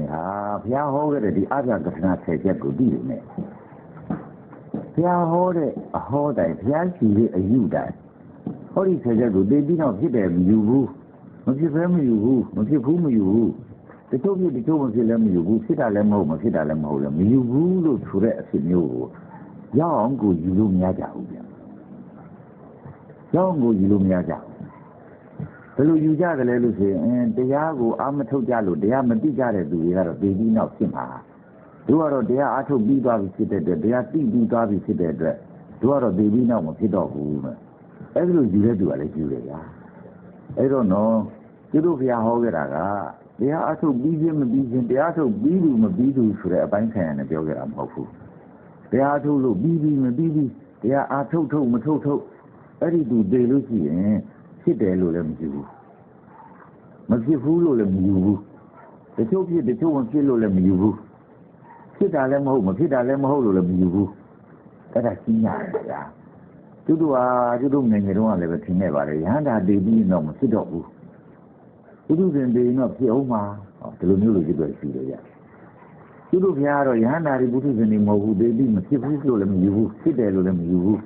နေဟာဘုရားဟောခဲ့တဲ့ဒီအာဇာကထနာ၁၀ချက်ကိုသိနေတယ်ဘုရားဟောတဲ့အဟောတိုင်းဘုရားရှိတဲ့အယူတိုင်းဟောဒီ၁၀ချက်ကိုသိပြီးတော့ဖြစ်တယ်မယူဘူးမဖြစ်ဘဲမယူဘူးမဖြစ်ဘူးမယူဘူးတချို့ဖြစ်တချို့မဖြစ်လည်းမယူဘူးဖြစ်တာလည်းမဟုတ်မဖြစ်တာလည်းမဟုတ်လည်းမယူဘူးလို့ဆိုတဲ့အဖြစ်မျိုးကိုရအောင်ကိုယူလို့မရကြဘူးဗျရအောင်ကိုယူလို့မရကြဘူး ဘယ်လိုယူကြတယ်လဲလို့ဆိုရင်အင်းတရားကိုအာမထုတ်ကြလို့တရားမသိကြတဲ့သူတွေကတော့သိပြီးနောက်ဖြစ်မှာတို့ကတော့တရားအာထုတ်ပြီးသွားပြီဖြစ်တဲ့အတွက်တရားသိပြီးသွားပြီဖြစ်တဲ့အတွက်တို့ကတော့သိပြီးနောက်မဖြစ်တော့ဘူးမဲ့အဲ့ဒီလိုယူတဲ့သူကလည်းယူတယ်ဗျာအဲ့တော့နော်သူတို့ဘုရားဟောခဲ့တာကတရားအာထုတ်ပြီးခြင်းမပြီးခြင်းတရားထုတ်ပြီးသူမပြီးသူဆိုတဲ့အပိုင်းဆိုင်ရာနဲ့ပြောခဲ့တာမဟုတ်ဘူးတရားအာထုတ်လို့ပြီးပြီးမပြီးပြီးတရားအာထုတ်ထုတ်မထုတ်ထုတ်အဲ့ဒီသူသိလို့ရှိရင် ဖြစ်တယ်လို့လည်းမကြည့်ဘူးမဖြစ်ဘူးလို့လည်းမယူဘူးတချို့ဖြစ်တချို့မဖြစ်လို့လည်းမယူဘူးဖြစ်တာလည်းမဟုတ်မဖြစ်တာလည်းမဟုတ်လို့လည်းမယူဘူးအဲ့ဒါရှင်းရတယ်ဗျာသူတို့ဟာသူတို့ငယ်ငယ်တုန်းကလည်းပဲထင်နေပါလေရဟန္တာတည်ပြီးတော့မဖြစ်တော့ဘူးသူတို့ရှင်တည်ရင်တော့ဖြစ်အောင်မှာဟောဒီလိုမျိုးလိုဖြစ်တော့ရှိတယ်ဗျာသူတို့ဘုရားကတော့ယဟန္တာတွေပုထုဇဉ်တွေမဟုတ်ဘူးဒေတိမဖြစ်ဘူးလို့လည်းမယူဘူးဖြစ်တယ်လို့လည်းမယူဘူး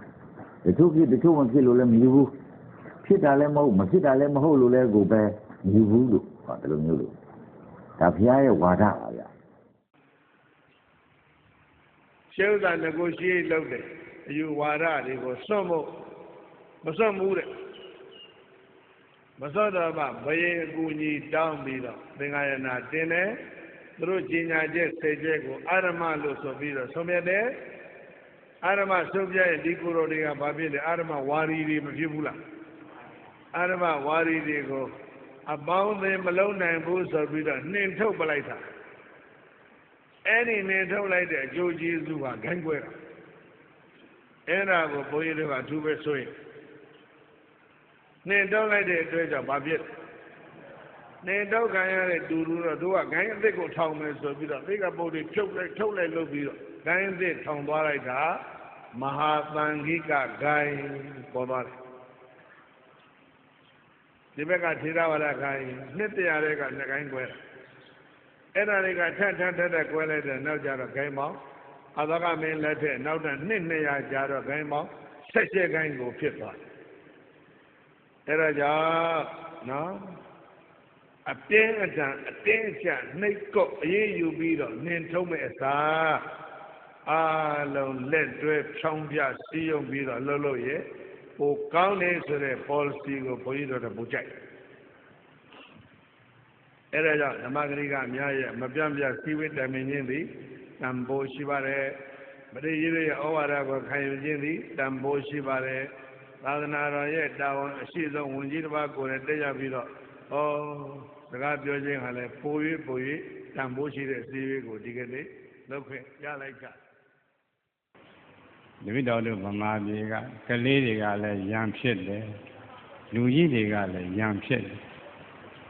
တချို့ဖြစ်တချို့မဖြစ်လို့လည်းမယူဘူး ဖြစ်တာလည်းမဟုတ်မဖြစ်တာလည်းမဟုတ်လို့လည်းကိုပဲမယူဘူးလို့ဟောဒီလိုမျိုးလို့ဒါဘုရားရဲ့ဝါဒပါဗျာရှေးဥစ္စာငကိုရှိလုပ်တယ်အယူဝါဒတွေကိုစွန့်ဖို့မစွန့်ဘူးတဲ့မစွန့်တော့မှဘယင်အကူကြီးတောင်းပြီးတော့သင်္ဃာယနာတင်တယ်သူတို့ကြီးညာချက်ဆယ်ချက်ကိုအာရမလို့ဆိုပြီးတော့ဆုံးဖြတ်တယ်အာရမဆုံးဖြတ်ရင်ဒီကိုယ်တော်တွေကဘာဖြစ်လဲအာရမဝါရီတွေမဖြစ်ဘူးလား အာရမဝါရီတွေကိုအပေါင်းအသင်းမလုံးနိုင်ဘူးဆိုပြီးတော့နှင်ထုတ်ပလိုက်တာအဲ့ဒီနှင်ထုတ်လိုက်တဲ့အကျိုးကျေးဇူးဟာဂိုင်းကွဲတာအဲ့ဒါကိုဘုန်းကြီးတို့ကအထူးပဲဆိုရင်နှင်ထုတ်လိုက်တဲ့အတွက်ကြောင့်ဘာဖြစ်လဲနှင်ထုတ်ခံရတဲ့တူတူတော့တို့ကဂိုင်းအစ်စ်ကိုထောင်မယ်ဆိုပြီးတော့သိကပုတ်တွေဖြုတ်လိုက်ထုတ်လိုက်လုပ်ပြီးတော့ဂိုင်းအစ်စ်ထောင်သွားလိုက်တာမဟာသံဃိကဂိုင်းပေါ်သွားတယ် ဒီဘက်ကထေရဝါဒခိုင်းနှစ်တရာတွေကနှစ်ကိုင်းကွဲအဲ့ဒါတွေကထက်ထက်ထက်ထက်ကွဲလိုက်တဲ့နောက်ကြတော့ခိုင်းပေါင်းအသောကမင်းလက်ထက်နောက်တဲ့နှစ်200ကြာတော့ခိုင်းပေါင်းဆက်ရှက်ခိုင်းကိုဖြစ်သွားတယ်အဲ့ဒါကြောင့်နော်အတင်းအတန်အတင်းအကျပ်နှိတ်ကုတ်အေးယူပြီးတော့နင်ထုံးမဲ့အစာအာလုံးလက်တွဲဖြောင်းပြစီးယုံပြီးတော့လှုပ်လို့ရဲ့ ပိုကောင်းတယ်ဆိုတဲ့ policy ကိုဘုန်းကြီးတို့ကပူကြိုက်အဲ့ဒါကြောင့်ဓမ္မဂရိကအများရဲ့မပြန့်ပြစီဝိတ္တမင်းချင်းသည်တန်ဖိုးရှိပါတယ်ပရိယေရဲ့ဩဝါဒကိုခံယူခြင်းသည်တန်ဖိုးရှိပါတယ်သာသနာတော်ရဲ့တာဝန်အရှိဆုံးဝန်ကြီးတစ်ပါးကိုလည်းတက်ရပြီးတော့ဩစကားပြောခြင်းဟာလည်းပို၍ပို၍တန်ဖိုးရှိတဲ့စီဝိကိုဒီကနေ့လုပ်ခွင့်ရလိုက်ကြ တပိတော်တို့ဗမာပြည်ကကလေးတွေကလည်းရံဖြစ်တယ်လူကြီးတွေကလည်းရံဖြစ်တယ်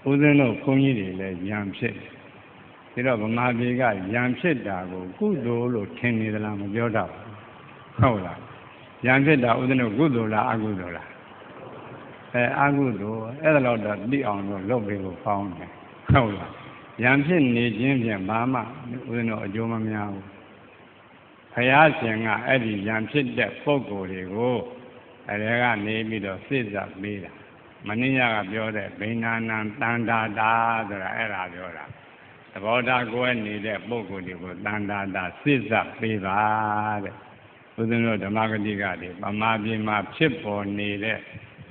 ဦးဇင်းတို့ခွန်ကြီးတွေလည်းရံဖြစ်တယ်ဒါတော့ဗမာပြည်ကရံဖြစ်တာကိုကုသိုလ်လို့ထင်နေသလားမပြောတော့ဘူးဟုတ်လားရံဖြစ်တာဦးဇင်းတို့ကုသိုလ်လားအကုသိုလ်လားအဲအကုသိုလ်အဲ့ဒါတော့သိအောင်လို့လုပ်ပေးဖို့ပေါင်းတယ်ဟုတ်လားရံဖြစ်နေခြင်းဖြင့်ဘာမှဦးဇင်းတို့အကျိုးမများဘူး ဘုရားရှင်ကအဲ့ဒီရံဖြစ်တဲ့ပုံကိုယ်တွေကိုအဲဒီကနေပြီးတော့စိတ်ဇပ်ပေးတာမင်းရကပြောတဲ့ဘိနာနံတန်တာတာဆိုတာအဲ့ဒါပြောတာသဘောထားကိုယ်နေတဲ့ပုံကိုယ်တွေကိုတန်တာတာစိတ်ဇပ်ပေးပါတဲ့ဘုရားတို့ဓမ္မဂတိကတွေပမာပြင်းမှာဖြစ်ပေါ်နေတဲ့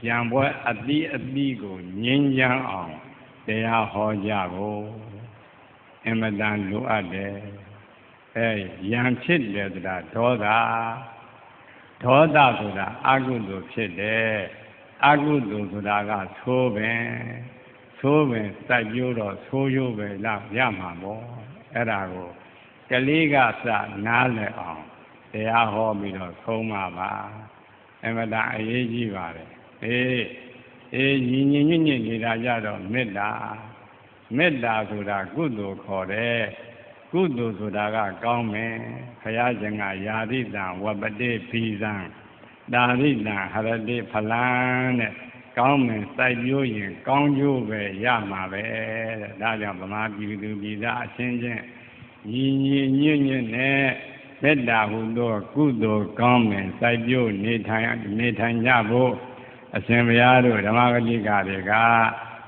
ရံပွဲအတိအတိကိုငြင်းချမ်းအောင်တရားဟောကြဖို့အင်မတန်လိုအပ်တယ် အဲယံဖြစ်တယ်ဆိုတာဒေါသဒေါသဆိုတာအကုသိုလ်ဖြစ်တယ်အကုသိုလ်ဆိုတာကသိုးပင်သိုးပင်စိုက်ပြိုးတော့သိုးရိုးပဲလားရမှာပေါ့အဲ့ဒါကိုကလေးကစနားလည်အောင်တရားဟောပြီးတော့ဆုံးမှာပါအမတအရေးကြီးပါတယ်အေးအေးညီညီညွတ်ညွတ်နေတာကြတော့မေတ္တာမေတ္တာဆိုတာကုသိုလ်ခေါ်တယ် ကုသိုလ်ဆိုတာကကောင်းမယ်ဘုရားရှင်ကယာတိတံဝပတိဘီဇံဒါရိတံဟရတိဖလံတဲ့ကောင်းမယ်စိုက်ပျိုးရင်ကောင်းကျိုးပဲရမှာပဲတဲ့ဒါကြောင့်ဗမာပြည်သူပြည်သားအချင်းချင်းညီညီညွတ်ညွတ်နဲ့မေတ္တာဟုသောကုသိုလ်ကောင်းမယ်စိုက်ပျိုးနေထိုင်နေထိုင်ကြဖို့အရှင်ဘုရားတို့ဓမ္မဂတိကတွေက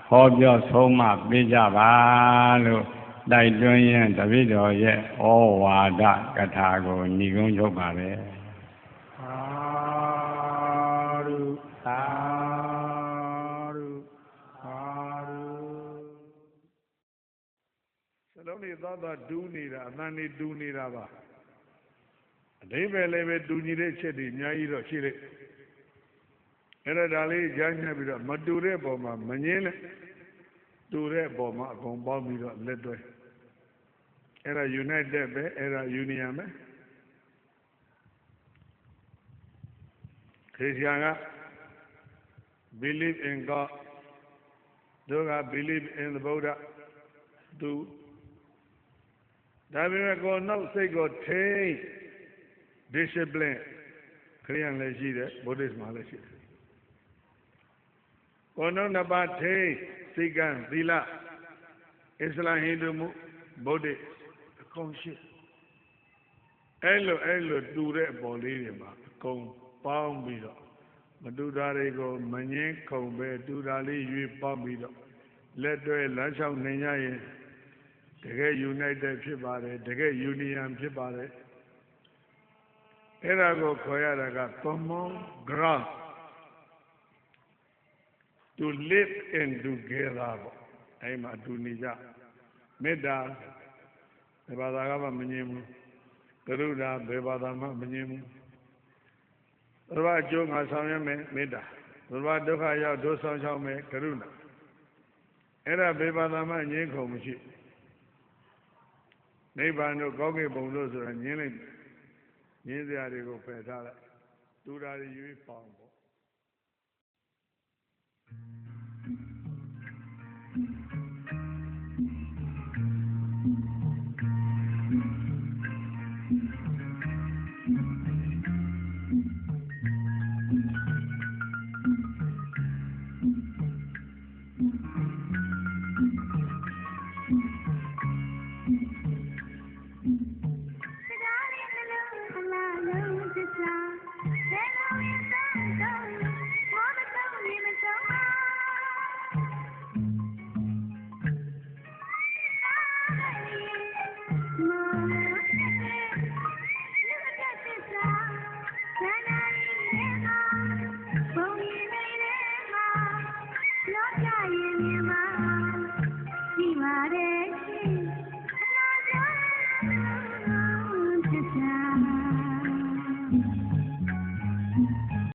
ဟောပြောဆုံးမပေးကြပါလို့ တိုက်တွန်းရင်တပိတော်ရဲ့ဩဝါဒကထာကိုညီကုန်းချုပ်ပါပဲသာဓုသာဓုသာဓုစလုံးတွေသွားသွားဒူးနေတာအသံတွေဒူးနေတာပါအဓိပ္ပာယ်လည်းပဲဒူညီတဲ့ချက်တွေအများကြီးတော့ရှိတယ်အဲ့ဒါဒါလေးကြားညှက်ပြီးတော့မတူတဲ့ပုံမှာမငင်းနဲ့တူတဲ့ပုံမှာအကုန်ပေါင်းပြီးတော့လက်တွဲ အဲ့ဒါ united ပဲအဲ့ဒါ union ပဲခရစ်ယာန်က believe in God တို့က believe in the Buddha သူဒါပေမဲ့ကိုယ်နောက်စိတ်ကိုထိန်း discipline ခရစ်ယာန်လည်းရှိတယ် Buddhist မှာလည်းရှိတယ်ကိုယ်နောက်နှစ်ပါးထိန်းစိတ်ကံသီလအစ္စလာမ်ဟိန္ဒူမှုဗုဒ္ဓ ကုန်ရှိအဲ့လိုအဲ့လိုတူတဲ့အပေါ်လေးတွေမှာအကုန်ပေါင်းပြီးတော့မတူတာတွေကိုမငင်းခုံပဲတူတာလေးရွေးပေါင်းပြီးတော့လက်တွဲလမ်းလျှောက်နေကြရင်တကယ် united ဖြစ်ပါတယ်တကယ် union ဖြစ်ပါတယ်အဲ့ဒါကိုခေါ်ရတာက common ground to live in together ပေါ့အဲ့မှာအတူနေကြမေတ္တာ ဘယ်ဘာသာကမှမငြင်းဘူးကရုဏာဘယ်ဘာသာမှမငြင်းဘူးဘုရားအကျိုးငါဆောင်ရမယ်မေတ္တာဘုရားဒုက္ခရောက်ဒုဆောင်ချောင်းမယ်ကရုဏာအဲ့ဒါဘယ်ဘာသာမှငြင်းခုံမရှိနိဗ္ဗာန်တို့ကောင်းကင်ဘုံတို့ဆိုတာငြင်းလိုက်ငြင်းစရာတွေကိုဖယ်ထားလိုက်တူတာတွေရွေးပေါအောင်ပေါ့